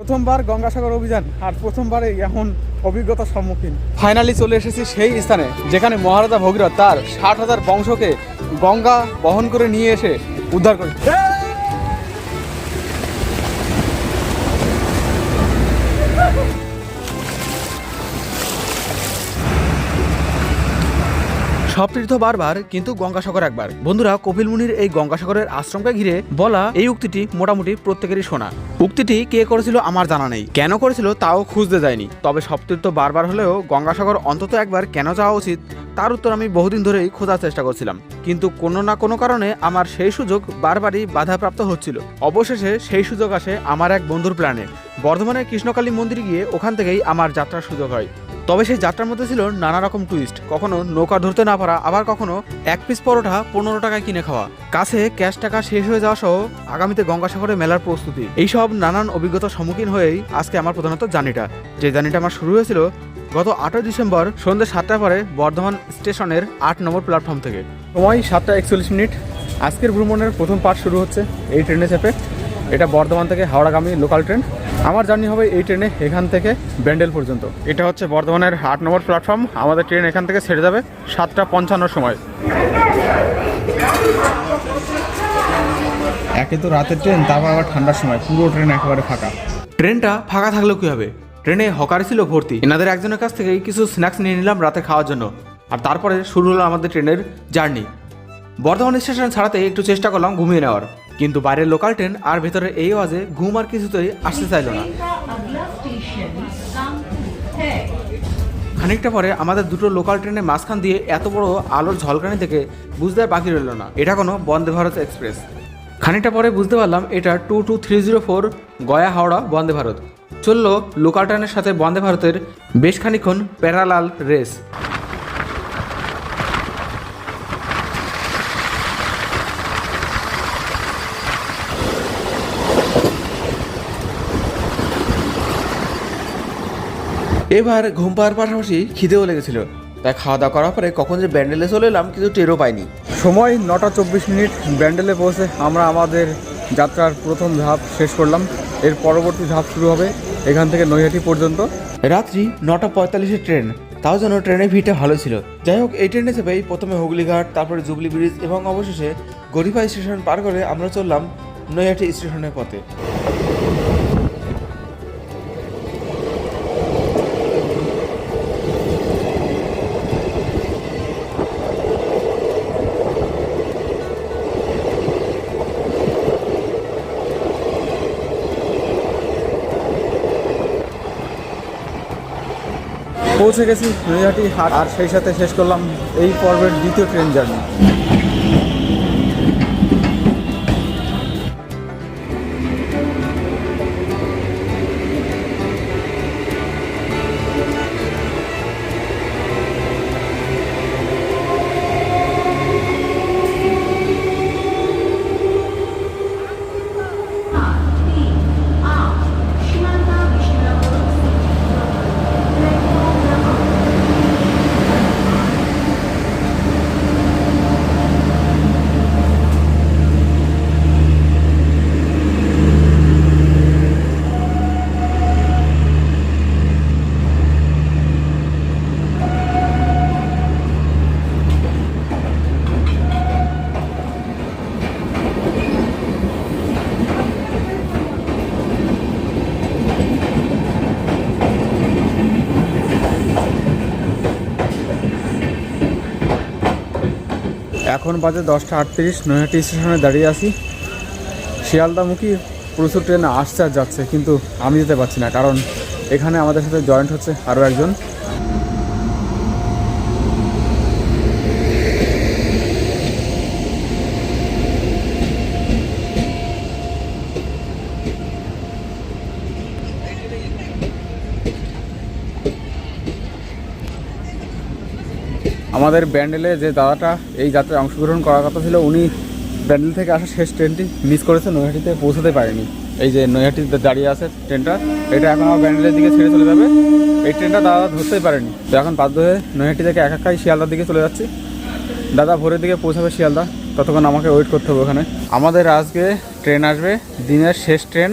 প্রথমবার গঙ্গাসাগর অভিযান আর প্রথমবারে এখন অভিজ্ঞতার সম্মুখীন। ফাইনালি চলে এসেছি সেই স্থানে, যেখানে মহারাজা ভগীরথ তার ষাট হাজার বংশকে গঙ্গা বহন করে নিয়ে এসে উদ্ধার করে সব তীর্থ বারবার, কিন্তু গঙ্গাসাগর একবার। বন্ধুরা, কপিল মুনির এই গঙ্গাসাগরের আশ্রমকে ঘিরে বলা এই উক্তিটি মোটামুটি প্রত্যেকেরই শোনা। উক্তিটি কে করেছিল আমার জানা নেই। কেন করেছিল তাও খুঁজতে যায়নি। তবে সপ্তীর্থ বারবার হলেও গঙ্গাসাগর অন্তত একবার কেন যাওয়া উচিত, তার উত্তর আমি বহুদিন ধরেই খোঁজার চেষ্টা করছিলাম। কিন্তু কোনো না কোনো কারণে আমার সেই সুযোগ বারবারই বাধাপ্রাপ্ত হচ্ছিল। অবশেষে সেই সুযোগ আসে আমার এক বন্ধুর প্ল্যানে। বর্ধমানের কৃষ্ণকালী মন্দিরে গিয়ে ওখান থেকেই আমার যাত্রার সুযোগ হয়। তবে সেই যাত্রার মধ্যে ছিল নানা রকম টুইস্ট কখনো নৌকা ধরতে না পারা, আবার কখনো এক পিস পরোটা পনেরো টাকায় কিনে খাওয়া। কাছে ক্যাশ টাকা শেষ হয়ে যাওয়া সহ আগামীতে গঙ্গাসাগরে মেলার প্রস্তুতি। এইসব নানান অভিজ্ঞতার সম্মুখীন হয়েই আজকে আমার প্রধানত জানিটা যে জানিটা আমার শুরু হয়েছিল গত আটই ডিসেম্বর সন্ধ্যে সাতটা পরে বর্ধমান স্টেশনের আট নম্বর প্ল্যাটফর্ম থেকে। সময় সাতটা একচল্লিশ মিনিট। আজকের ভ্রমণের প্রথম পার্ট শুরু হচ্ছে এই ট্রেনে চেপে। এটা বর্ধমান থেকে হাওড়াগামী লোকাল ট্রেন আমার জার্নি হবে এই ট্রেনে এখান থেকে ব্যান্ডেল পর্যন্ত। এটা হচ্ছে বর্ধমানের আট নম্বর প্ল্যাটফর্ম আমাদের ট্রেন এখান থেকে ছেড়ে যাবে সাতটা পঞ্চান্ন সময়। একে তো রাতের ট্রেন তারপর আবার ঠান্ডার সময়। পুরো ট্রেন একেবারে ফাঁকা। ট্রেনটা ফাঁকা থাকলেও কি হবে? ট্রেনে হকার ছিল ভর্তি। এনাদের একজনের কাছ থেকে কিছু স্ন্যাক্স নিয়ে নিলাম রাতে খাওয়ার জন্য। আর তারপরে শুরু হলো আমাদের ট্রেনের জার্নি। বর্ধমান স্টেশন ছাড়াতে একটু চেষ্টা করলাম ঘুমিয়ে নেওয়ার। কিন্তু বাইরের লোকাল ট্রেন আর ভেতরে এই আওয়াজে ঘুম আর কিছুতেই আসতে চাইল না। খানিকটা পরে আমাদের দুটো লোকাল ট্রেনের মাঝখান দিয়ে এত বড় আলোর ঝলকানি থেকে বুঝতে বাকি রইল না। এটা কোনো বন্দে ভারত এক্সপ্রেস। খানিকটা পরে বুঝতে পারলাম এটা two two three zero four Gaya Howrah Vande Bharat. চলল লোকাল ট্রেনের সাথে বন্দে ভারতের বেশ খানিক্ষণ প্যারালাল রেস। এবার ঘুম পাওয়ার পাশাপাশি খিদেও লেগেছিল। তাই খাওয়া দাওয়া করার পরে কখন যে ব্যান্ডেলে চলে এলাম কিন্তু টেরও পাইনি। সময় নটা চব্বিশ মিনিট ব্যান্ডেলে পৌঁছে আমরা আমাদের যাত্রার প্রথম ধাপ শেষ করলাম। এর পরবর্তী ধাপ শুরু হবে এখান থেকে নৈহাটি পর্যন্ত। রাত্রি নটা পঁয়তাল্লিশের ট্রেন তাও যেন ট্রেনের ভিড়টা ভালো ছিল। যাই হোক এই ট্রেনে চেপেই প্রথমে হুগলিঘাট তারপরে জুবলি ব্রিজ এবং অবশেষে গরিফা স্টেশন পার করে আমরা চললাম নৈহাটি স্টেশনের পথে। পৌঁছে গেছি নৈহাটি হাট। আর সেই সাথে শেষ করলাম এই পর্বের দ্বিতীয় ট্রেন জার্নি। এখন বাজে দশটা আটত্রিশ, নৈহাটি স্টেশনে দাঁড়িয়ে আসি শিয়ালদামুখী প্রচুর ট্রেন আসছে আর যাচ্ছে, কিন্তু আমি যেতে পারছি না, কারণ এখানে আমাদের সাথে জয়েন্ট হচ্ছে আরও একজন। আমাদের ব্যান্ডেলে যে দাদাটা এই যাত্রায় অংশগ্রহণ করার কথা ছিল, উনি ব্যান্ডেল থেকে আসা শেষ ট্রেনটি মিস করেছে, নৈহাটিতে পৌঁছাতে পারেনি। এই যে নৈহাটিতে দাঁড়িয়ে আছে ট্রেনটা, এটা এখন আমার ব্যান্ডেলের দিকে ছেড়ে চলে যাবে। এই ট্রেনটা দাদা ধরতেই পারেনি। তো এখন বাধ্য হয়ে নৈহাটি থেকে এক একাই শিয়ালদার দিকে চলে যাচ্ছি। দাদা ভোরের দিকে পৌঁছাবে শিয়ালদা, ততক্ষণ আমাকে ওয়েট করতে হবে ওখানে। আমাদের আজকে ট্রেন আসবে, দিনের শেষ ট্রেন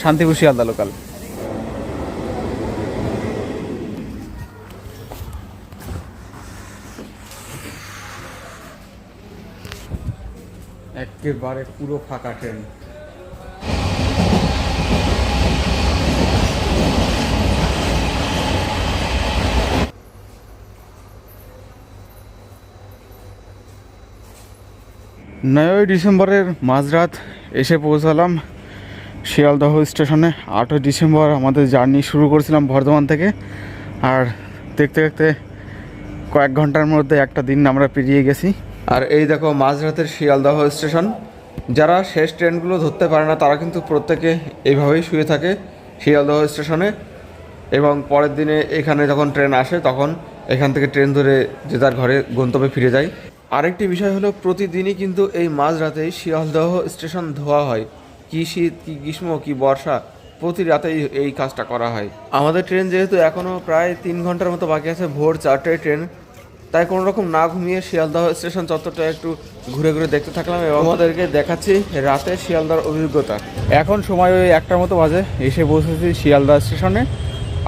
শান্তিপুর শিয়ালদা লোকাল একেবারে পুরো ফাঁকা ট্রেন। নয়ই ডিসেম্বরের মাঝরাত এসে পৌঁছালাম শিয়ালদহ স্টেশনে। আটই ডিসেম্বর আমাদের জার্নি শুরু করেছিলাম বর্ধমান থেকে। আর দেখতে দেখতে কয়েক ঘণ্টার মধ্যে একটা দিন আমরা পেরিয়ে গেছি। আর এই দেখো মাঝরাতের শিয়ালদহ স্টেশন। যারা শেষ ট্রেনগুলো ধরতে পারে না, তারা কিন্তু প্রত্যেকে এইভাবেই শুয়ে থাকে শিয়ালদহ স্টেশনে। এবং পরের দিনে এখানে যখন ট্রেন আসে, তখন এখান থেকে ট্রেন ধরে যে তার ঘরে গন্তব্যে ফিরে যায়। আরেকটি বিষয় হলো, প্রতিদিনই কিন্তু এই মাঝরাতেই শিয়ালদহ স্টেশন ধোয়া হয়। কি শীত, কি গ্রীষ্ম, কি বর্ষা, প্রতি রাতেই এই কাজটা করা হয়। আমাদের ট্রেন যেহেতু এখনও প্রায় তিন ঘণ্টার মতো বাকি আছে, ভোর চারটায় ট্রেন। তাই কোনো রকম না ঘুমিয়ে শিয়ালদহ স্টেশন চত্বরটা একটু ঘুরে ঘুরে দেখতে থাকলাম এবং আমাদেরকে দেখাচ্ছি রাতে শিয়ালদার অভিজ্ঞতা। এখন সময় ওই একটার মতো বাজে এসে বসেছি শিয়ালদা স্টেশনে।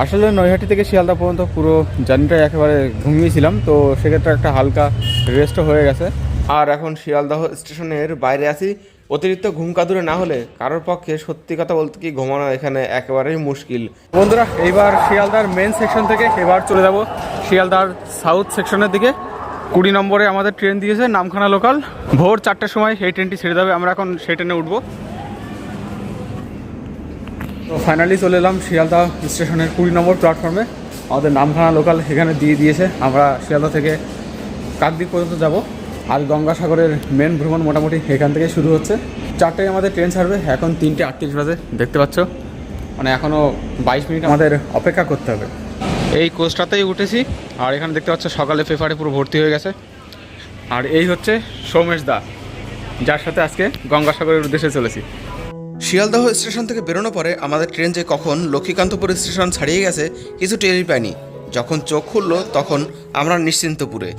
আসলে নৈহাটি থেকে শিয়ালদা পর্যন্ত পুরো জার্নিটা একেবারে ঘুমিয়েছিলাম তো সেক্ষেত্রে একটা হালকা রেস্টও হয়ে গেছে। আর এখন শিয়ালদাহ স্টেশনের বাইরে আছি অতিরিক্ত ঘুম কাদুরে না হলে কারোর পক্ষে সত্যি কথা বলতে কি ঘুমানো এখানে একেবারেই মুশকিল। বন্ধুরা, এইবার শিয়ালদার মেন সেকশন থেকে এবার চলে যাব শিয়ালদার সাউথ সেকশনের দিকে। কুড়ি নম্বরে আমাদের ট্রেন দিয়েছে নামখানা লোকাল ভোর চারটার সময় এই ট্রেনটি ছেড়ে যাবে, আমরা এখন সেই ট্রেনে উঠবো। তো ফাইনালি চলে এলাম শিয়ালদা স্টেশনের কুড়ি নম্বর প্ল্যাটফর্মে আমাদের নামখানা লোকাল এখানে দিয়ে দিয়েছে, আমরা শিয়ালদা থেকে কাকদ্বীপ পর্যন্ত যাব। আর গঙ্গাসাগরের মেন ভ্রমণ মোটামুটি এখান থেকে শুরু হচ্ছে। চারটায় আমাদের ট্রেন ছাড়বে, এখন তিনটে আটত্রিশ বাজে, দেখতে পাচ্ছ? মানে এখনও বাইশ মিনিট আমাদের অপেক্ষা করতে হবে। এই কোচটাতেই উঠেছি, আর এখানে দেখতে পাচ্ছ সকালে পেপারে পুরো ভর্তি হয়ে গেছে। আর এই হচ্ছে সৌমেশ দা, যার সাথে আজকে গঙ্গাসাগরের উদ্দেশ্যে চলেছি। শিয়ালদহ স্টেশন থেকে বেরোনোর পরে আমাদের ট্রেন যে কখন লক্ষ্মীকান্তপুর স্টেশন ছাড়িয়ে গেছে, কিছু টেরই পাইনি। যখন চোখ খুললো, তখন আমরা নিশ্চিন্তপুরে।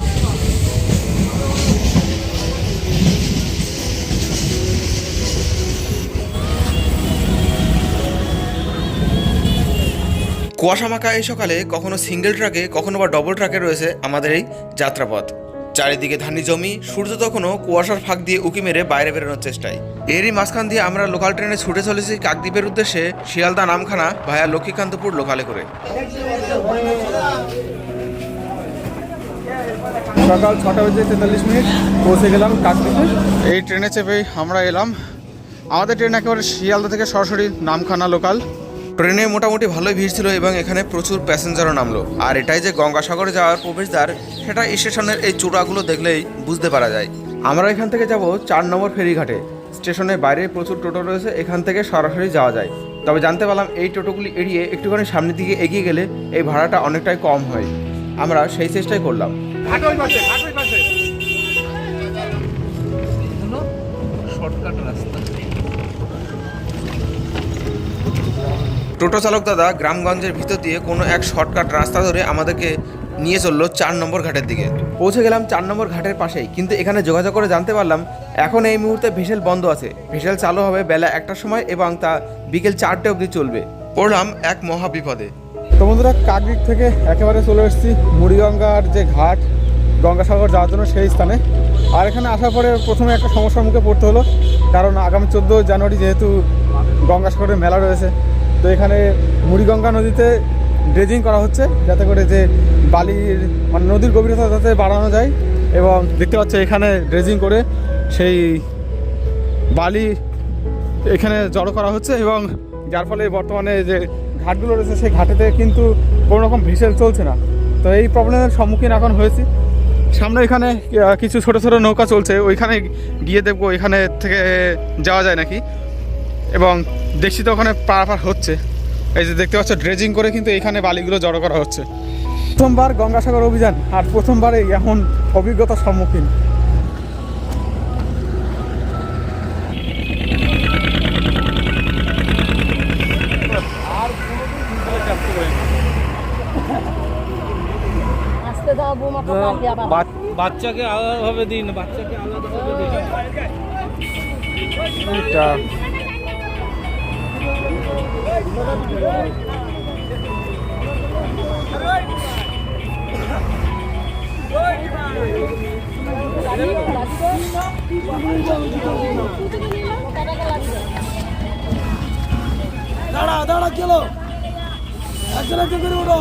কুয়াশা মাখা এই সকালে কখনো সিঙ্গেল ট্রাকে কখনো বা ডবল ট্রাকে রয়েছে আমাদের এই যাত্রাপথ। চারিদিকে ধানি জমি সূর্য তখনও কুয়াশার ফাঁক দিয়ে উঁকি মেরে বাইরে বেরোনোর চেষ্টায়। এরই মাঝখান দিয়ে আমরা লোকাল ট্রেনে ছুটে চলেছি কাকদ্বীপের উদ্দেশ্যে শিয়ালদা নামখানা ভায়া লক্ষ্মীকান্তপুর লোকালে করে। সকাল ছটা বেজে তেতাল্লিশ মিনিট পৌঁছে গেলাম কাকদ্বীপে। এই ট্রেনে চেপেই আমরা এলাম। আমাদের ট্রেন একেবারে শিয়ালদা থেকে সরাসরি নামখানা লোকাল ট্রেনে মোটামুটি ভালোই ভিড় ছিল এবং এখানে প্রচুর প্যাসেঞ্জারও নামলো। আর এটাই যে গঙ্গাসাগরে যাওয়ার প্রবেশদ্বার, সেটা স্টেশনের এই চূড়াগুলো দেখলেই বুঝতে পারা যায়। আমরা এখান থেকে যাব চার নম্বর ফেরিঘাটে। স্টেশনের বাইরে প্রচুর টোটো রয়েছে, এখান থেকে সরাসরি যাওয়া যায়। তবে জানতে পারলাম এই টোটোগুলি এড়িয়ে একটুখানি সামনের দিকে এগিয়ে গেলে এই ভাড়াটা অনেকটাই কম হয়। আমরা সেই চেষ্টাই করলাম। টোটো চালক দাদা গ্রামগঞ্জের ভিতর দিয়ে কোনো এক শর্টকাট রাস্তা ধরে আমাদেরকে নিয়ে চলল চার নম্বর ঘাটের দিকে। পৌঁছে গেলাম চার নম্বর ঘাটের পাশেই, কিন্তু এখানে যোগাযোগ করে জানতে পারলাম এখন এই মুহূর্তে ভেসেল বন্ধ আছে। ভেসেল চালু হবে বেলা একটার সময় এবং তা বিকেল চারটে অবধি চলবে। পড়লাম এক মহা বিপদে তো বন্ধুরা, কাকদ্বীপ থেকে একেবারে চলে এসেছি মুড়িগঙ্গার যে ঘাট, গঙ্গাসাগর যাওয়ার জন্য সেই স্থানে। আর এখানে আসার পরে প্রথমে একটা সমস্যার মুখে পড়তে হলো, কারণ আগামী চোদ্দ জানুয়ারি যেহেতু গঙ্গাসাগরের মেলা রয়েছে তো এখানে মুড়িগঙ্গা নদীতে ড্রেজিং করা হচ্ছে, যাতে করে যে বালির মানে নদীর গভীরতা যাতে বাড়ানো যায় এবং দেখতে পাচ্ছ এখানে ড্রেজিং করে সেই বালি এখানে জড়ো করা হচ্ছে এবং যার ফলে বর্তমানে যে ঘাটগুলো রয়েছে সেই ঘাটেতে কিন্তু কোনো রকম ভিসেল চলছে না। তো এই প্রবলেমের সম্মুখীন এখন হয়েছি। সামনে এখানে কিছু ছোট ছোট নৌকা চলছে, ওইখানে গিয়ে দেখব এখানে থেকে যাওয়া যায় নাকি। এবং দেখছি তো ওখানে পারাপার হচ্ছে। এই যে দেখতে পাচ্ছ ড্রেজিং করে কিন্তু এখানে বালিগুলো জড়ো করা হচ্ছে। প্রথমবার গঙ্গাসাগর অভিযান আর প্রথমবারে এমন অভিজ্ঞতার সম্মুখীন। বাচ্চাকে আলাদাভাবে দিন বাচ্চাকে আলাদাভাবে দিন। এটা দাঁড়া দাঁড়া চলো একজন একজন করে উঠো।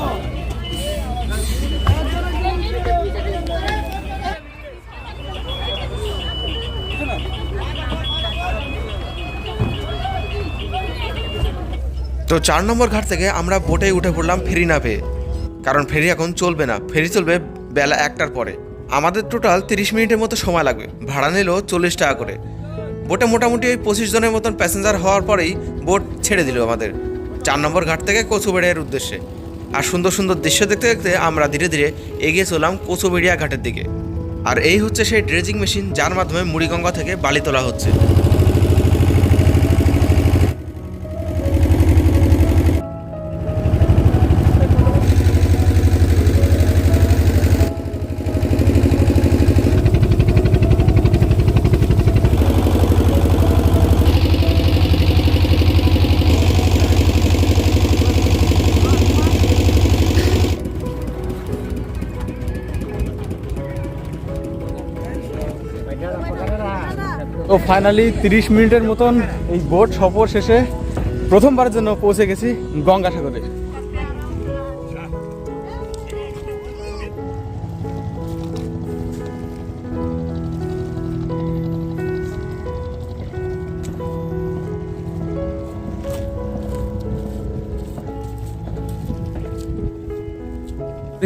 তো চার নম্বর ঘাট থেকে আমরা বোটে উঠে পড়লাম ফেরি না পেয়ে কারণ ফেরি এখন চলবে না। ফেরি চলবে বেলা একটার পরে। আমাদের টোটাল তিরিশ মিনিটের মতো সময় লাগবে। ভাড়া নিল চল্লিশ টাকা করে। বোটে মোটামুটি ওই পঁচিশ জনের মতন প্যাসেঞ্জার হওয়ার পরেই বোট ছেড়ে দিল আমাদের। চার নম্বর ঘাট থেকে কচুবেড়িয়ার উদ্দেশ্যে। আর সুন্দর সুন্দর দৃশ্য দেখতে দেখতে আমরা ধীরে ধীরে এগিয়ে চললাম কচুবেড়িয়া ঘাটের দিকে। আর এই হচ্ছে সেই ড্রেজিং মেশিন যার মাধ্যমে মুড়িগঙ্গা থেকে বালি তোলা হচ্ছে। ফাইনালি তিরিশ মিনিটের মতন এই বোট সফর শেষে প্রথমবারের জন্য পৌঁছে গেছি গঙ্গাসাগরে।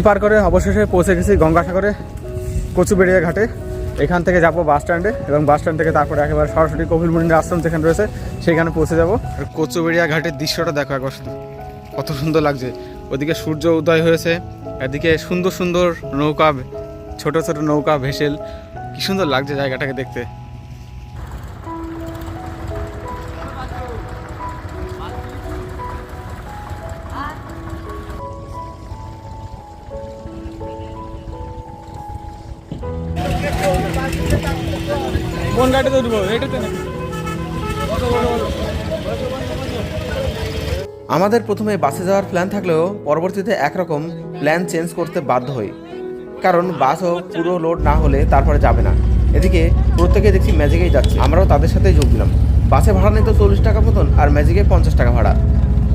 পার করে অবশেষে পৌঁছে গেছি গঙ্গাসাগরে, কচুবেড়িয়া ঘাটে। এখান থেকে যাব বাস স্ট্যান্ডে এবং বাস স্ট্যান্ড থেকে তারপরে একেবারে সরাসরি কপিল মুনির আশ্রম যেখানে রয়েছে, সেখানে পৌঁছে যাব। আর কচুবেড়িয়া ঘাটের দৃশ্যটা দেখো একবার শুধু। কত সুন্দর লাগছে। ওদিকে সূর্য উদয় হয়েছে, এদিকে সুন্দর সুন্দর নৌকা, ছোট ছোট নৌকা, ভেসেল। কি সুন্দর লাগছে জায়গাটাকে দেখতে। আমাদের প্রথমে বাসে যাওয়ার প্ল্যান থাকলেও পরবর্তীতে একরকম প্ল্যান চেঞ্জ করতে বাধ্য হই। কারণ বাসও পুরো লোড না হলে তারপরে যাবে না। এদিকে প্রত্যেকে দেখছি ম্যাজিকেই যাচ্ছে। আমরাও তাদের সাথেই যোগ দিলাম। বাসে ভাড়া নিত চল্লিশ টাকা মতন আর ম্যাজিকে পঞ্চাশ টাকা ভাড়া।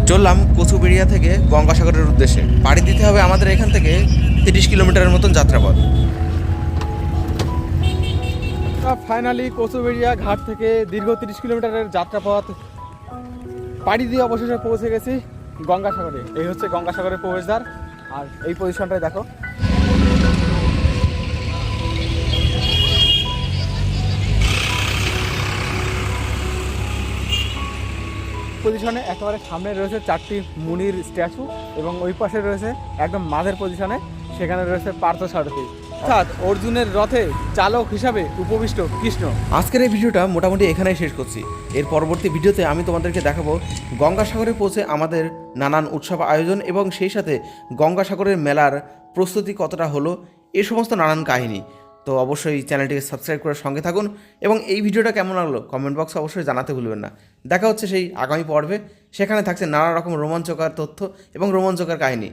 চললাম কচুবেড়িয়া থেকে গঙ্গাসাগরের উদ্দেশ্যে। পাড়ি দিতে হবে আমাদের এখান থেকে তিরিশ কিলোমিটারের মতন যাত্রাপথ। ফাইনালি কচুবেড়িয়া ঘাট থেকে দীর্ঘ তিরিশ কিলোমিটারের যাত্রাপথ পাড়ি দিয়ে অবশেষে পৌঁছে গেছি গঙ্গাসাগরে। এই হচ্ছে গঙ্গাসাগরের প্রবেশদ্বার। আর এই পজিশনটাই দেখো। পজিশনে একেবারে সামনে রয়েছে চারটি মুনির স্ট্যাচু এবং ওই পাশে রয়েছে একদম মাঝের পজিশনে সেখানে রয়েছে পার্থ সারথী। অর্থাৎ অর্জুনের রথে চালক হিসাবে উপবিষ্ট কৃষ্ণ। আজকের এই ভিডিওটা মোটামুটি এখানেই শেষ করছি। এর পরবর্তী ভিডিওতে আমি তোমাদেরকে দেখাবো গঙ্গাসাগরে পৌঁছে আমাদের নানান উৎসব আয়োজন এবং সেই সাথে গঙ্গাসাগরের মেলার প্রস্তুতি কতটা হলো, এ সমস্ত নানান কাহিনী। তো অবশ্যই চ্যানেলটিকে সাবস্ক্রাইব করে সঙ্গে থাকুন এবং এই ভিডিওটা কেমন লাগল কমেন্ট বক্সে অবশ্যই জানাতে ভুলবেন না। দেখা হচ্ছে সেই আগামী পর্বে। সেখানে থাকছে নানা রকম রোমাঞ্চকর তথ্য এবং রোমাঞ্চকর কাহিনী।